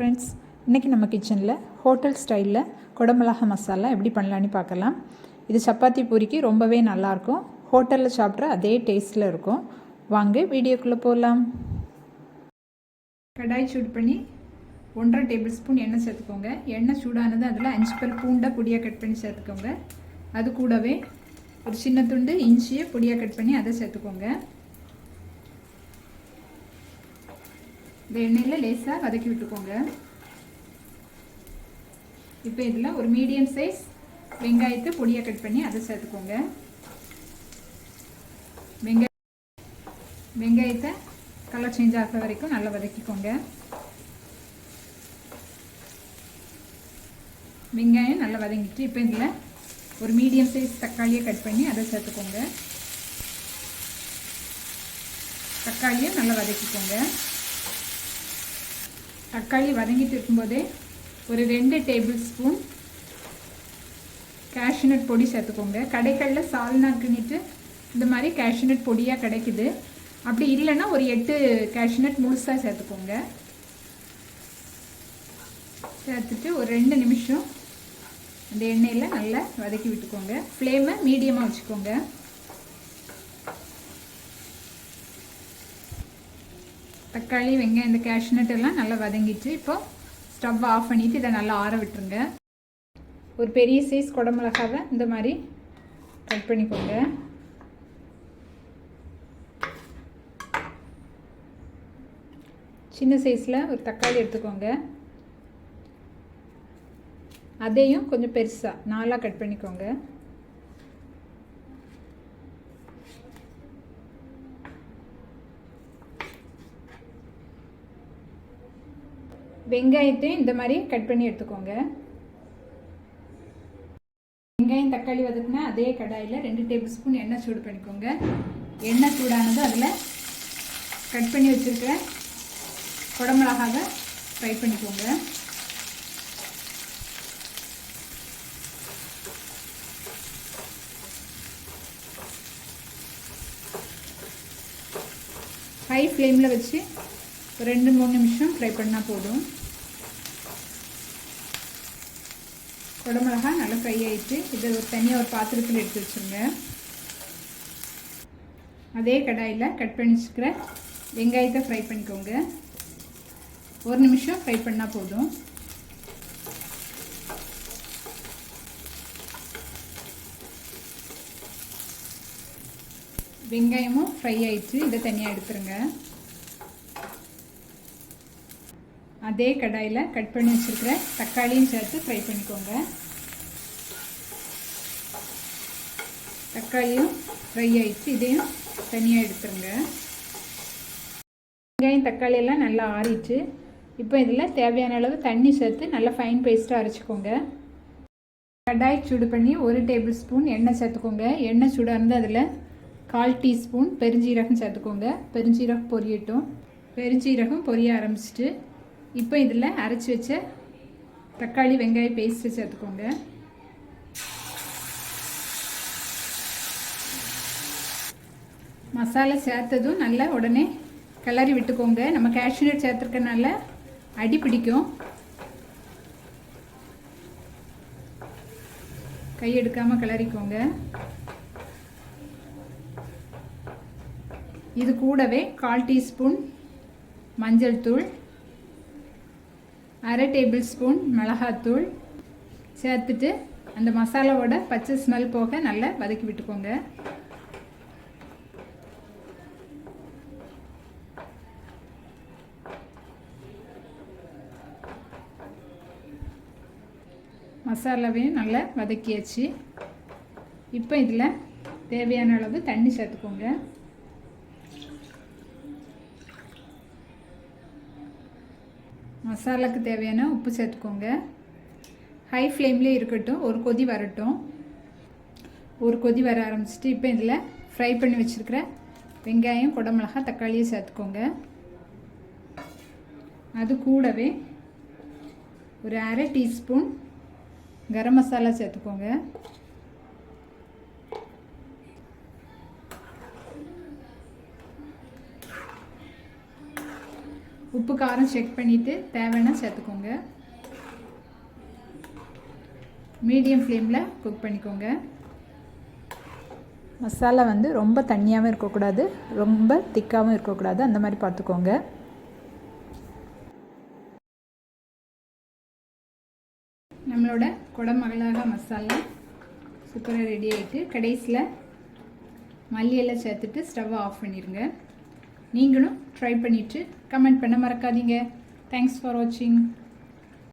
Friends இன்றைக்கி நம்ம கிச்சனில் ஹோட்டல் ஸ்டைலில் குடமிளகா மசாலா எப்படி பண்ணலான்னு பார்க்கலாம். இது சப்பாத்தி பூரிக்கு ரொம்பவே நல்லாயிருக்கும். ஹோட்டலில் சாப்பிட்ற அதே டேஸ்ட்டில் இருக்கும். வாங்க வீடியோக்குள்ளே போகலாம். கடாய் சூடு பண்ணி ஒன்றரை டேபிள் ஸ்பூன் எண்ணெய் சேர்த்துக்கோங்க. எண்ணெய் சூடானது அதில் அஞ்சு பேர் பூண்டை பொடியாக கட் பண்ணி சேர்த்துக்கோங்க. அது கூடவே ஒரு சின்ன துண்டு இஞ்சியை பொடியாக கட் பண்ணி அதை சேர்த்துக்கோங்க. இந்த எண்ணெயில் லேசாக வதக்கி விட்டுக்கோங்க. இப்போ இதில் ஒரு மீடியம் சைஸ் வெங்காயத்தை பொடியாக கட் பண்ணி அதை சேர்த்துக்கோங்க. வெங்காய வெங்காயத்தை கலர் சேஞ்ச் ஆகிற வரைக்கும் நல்லா வதக்கிக்கோங்க. வெங்காயம் நல்லா வதங்கிட்டு இப்போ இதில் ஒரு மீடியம் சைஸ் தக்காளியை கட் பண்ணி அதை சேர்த்துக்கோங்க. தக்காளியை நல்லா வதக்கிக்கோங்க. தக்காளி வதங்கிட்டு இருக்கும்போதே ஒரு ரெண்டு டேபிள் ஸ்பூன் கேஷ்யூநட் பொடி சேர்த்துக்கோங்க. கடைகளில் சால்னாக்குன்னிட்டு இந்த மாதிரி கேஷ்யூநட் பொடியாக கிடைக்குது. அப்படி இல்லைன்னா ஒரு எட்டு கேஷ்யூநட் முழுசாக சேர்த்துக்கோங்க. சேர்த்துட்டு ஒரு ரெண்டு நிமிஷம் அந்த எண்ணெயில் நல்லா வதக்கி விட்டுக்கோங்க. ஃப்ளேமை மீடியமாக வச்சுக்கோங்க. தக்காளி வெங்காயம் இந்த கேஷ்நட் எல்லாம் நல்லா வதங்கிட்டு இப்போ ஸ்டவ் ஆஃப் பண்ணிவிட்டு இதை நல்லா ஆற விட்டுருங்க. ஒரு பெரிய சைஸ் குடமிளகாவை இந்த மாதிரி கட் பண்ணிக்கோங்க. சின்ன சைஸில் ஒரு தக்காளி எடுத்துக்கோங்க. அதையும் கொஞ்சம் பெருசாக நாலாக கட் பண்ணிக்கோங்க. வெங்காயத்தையும் இந்த மாதிரி கட் பண்ணி எடுத்துக்கோங்க. வெங்காயம் தக்காளி வதக்குனா அதே கடாயில் ரெண்டு டேபிள் ஸ்பூன் எண்ணெய் சூடு பண்ணிக்கோங்க. எண்ணெய் சூடானது அதில் கட் பண்ணி வச்சுருக்க குடமிளகாக ஃப்ரை பண்ணிக்கோங்க. ஹை ஃப்ளேமில் வச்சு ஒரு ரெண்டு மூணு நிமிஷம் ஃப்ரை பண்ணால் போதும். குடமிளகா நல்லா ஃப்ரை ஆகிட்டு இதை ஒரு தனியாக ஒரு பாத்திரத்தில் எடுத்து வச்சுருங்க. அதே கடாயில் கட் பண்ணி வச்சுக்கிற வெங்காயத்தை ஃப்ரை பண்ணிக்கோங்க. ஒரு நிமிஷம் ஃப்ரை பண்ணால் போதும். வெங்காயமும் ஃப்ரை ஆயிடுச்சு இதை தனியாக எடுத்துருங்க. அதே கடாயில் கட் பண்ணி வச்சுருக்கிற தக்காளியும் சேர்த்து ஃப்ரை பண்ணிக்கோங்க. தக்காளியும் ஃப்ரை ஆகிடுச்சு இதையும் தனியாக எடுத்துருங்க. வெங்காயம் தக்காளியெல்லாம் நல்லா ஆறிச்சு இப்போ இதில் தேவையான அளவு தண்ணி சேர்த்து நல்லா ஃபைன் பேஸ்ட்டாக அரைச்சிக்கோங்க. கடாய் சூடு பண்ணி ஒரு டேபிள் ஸ்பூன் எண்ணெய் சேர்த்துக்கோங்க. எண்ணெய் சூடாக இருந்து அதில் கால் டீஸ்பூன் பெருஞ்சீரகம் சேர்த்துக்கோங்க. பெருஞ்சீரகம் பொரியட்டும். பெருஞ்சீரகம் பொரிய ஆரம்பிச்சிட்டு இப்போ இதில் அரைச்சி வச்ச தக்காளி வெங்காய பேஸ்ட்டு சேர்த்துக்கோங்க மசாலா சேர்த்ததும் நல்லா உடனே கிளறி விட்டுக்கோங்க. நம்ம கேஷ்யூநட் சேர்த்துருக்கனால அடி பிடிக்கும். கை எடுக்காமல் கிளறிக்கோங்க. இது கூடவே கால் டீஸ்பூன் மஞ்சள் தூள் அரை டேபிள் ஸ்பூன் மிளகாத்தூள் சேர்த்துட்டு அந்த மசாலாவோட பச்சை ஸ்மெல் போக நல்லா வதக்கி விட்டுக்கோங்க. மசாலாவையும் நல்லா வதக்கியாச்சு. இப்போ இதில் தேவையான அளவு தண்ணி சேர்த்துக்கோங்க. மசாலாக்கு தேவையான உப்பு சேர்த்துக்கோங்க. ஹை ஃப்ளேம்லேயே இருக்கட்டும் ஒரு கொதி வரட்டும். ஒரு கொதி வர ஆரம்பிச்சிட்டு இப்போ இதில் ஃப்ரை பண்ணி வச்சுருக்கிற வெங்காயம் குடமிளகா தக்காளியை சேர்த்துக்கோங்க. அது கூடவே ஒரு அரை டீஸ்பூன் கரம் மசாலா சேர்த்துக்கோங்க. உப்பு காரம் செக் பண்ணிவிட்டு தேவைன்னா சேர்த்துக்கோங்க. மீடியம் ஃப்ளேமில் குக் பண்ணிக்கோங்க. மசாலா வந்து ரொம்ப தண்ணியாகவும் இருக்கக்கூடாது ரொம்ப திக்காகவும் இருக்கக்கூடாது. அந்த மாதிரி பார்த்துக்கோங்க. நம்மளோட குடமகளாக மசாலா சூப்பராக ரெடி ஆகிட்டு கடைசியில் மல்லியெல்லாம் சேர்த்துட்டு ஸ்டவ்வை ஆஃப் பண்ணிடுங்க நீங்களும் ட்ரை பண்ணிவிட்டு கமெண்ட் பண்ண மறக்காதீங்க. தேங்க்ஸ் ஃபார் வாட்சிங்